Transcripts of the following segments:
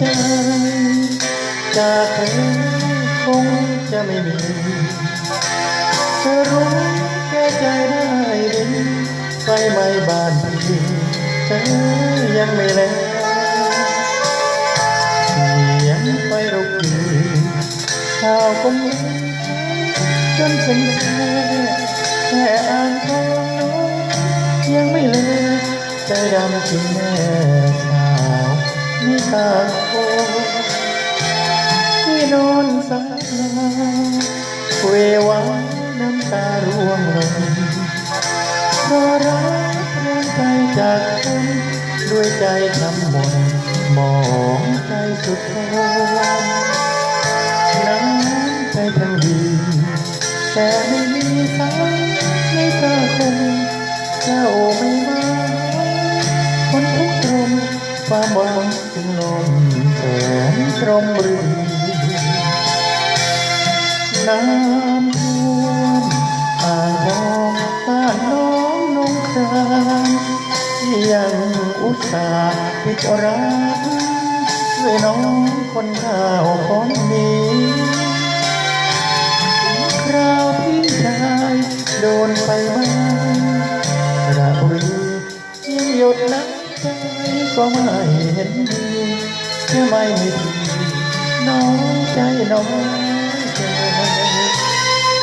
จจากเธอคงจะไม่มีเธอรู้แก่ใจได้ดีไฟไหม้บ้านพี่เธอยังไม่แล้วเสีงไฟรบกวนข่าวก็มีจนสัญญาแค่อ่านข่ายังไม่เลยใจดำที่แน่ นี่ตาโคที่นอนสายลาเววาน้ำตาร่วงลงเพราะรักเรื่องใจจากคนด้วยใจทำหมดมองใจสุดท้ายน้ำใจทั้งดีแต่ไม่มีสายในตาคงเจ้าไม่มาคนทุกตรงความหวัง งลมแสนตรมรีน้ำท่วมอ่างทองบ้านน้องนงครามยังอุตส่าห์พิจารณาช่วยน้องคนข้าวของมีคราวพี่ชายโดนไฟไห ใจก็ไม่เห็นดีแค่ไม่มีทีน้องใจน้อยใจ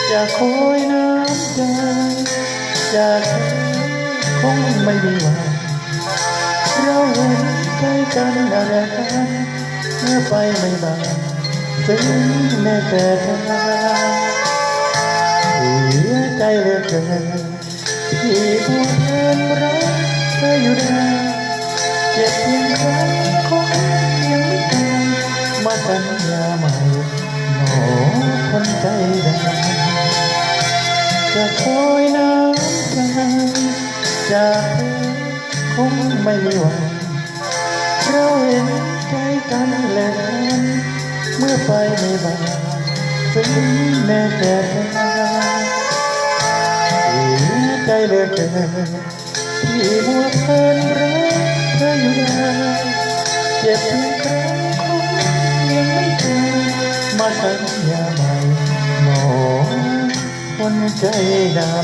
จะคอยน้ำใจจากเธอคงไม่มีวันเราเห็นใจกันอะไรกันเมื่อไฟไม่บานซึ้งแน่แต่เธอเสียใจเหลือเกินที่บัวเทินรักเธออยู่ได้ เจ็บเพียงครั้งคงยังไม่ตายมาสัญญาใหม่หนอคนใจดำจะคอยน้ำใจจากเธอคงไม่มีวันเราเห็นใจกันและกันเมื่อไฟไม่บานซึ้งแน่แต่เธอใจเหลือเกินที่มัวเพลินรัก ธออยู่ได้เจ็บเพียงครั้งคงยังไม่เคยมาสัญญาใหม่หมอคนใจดำ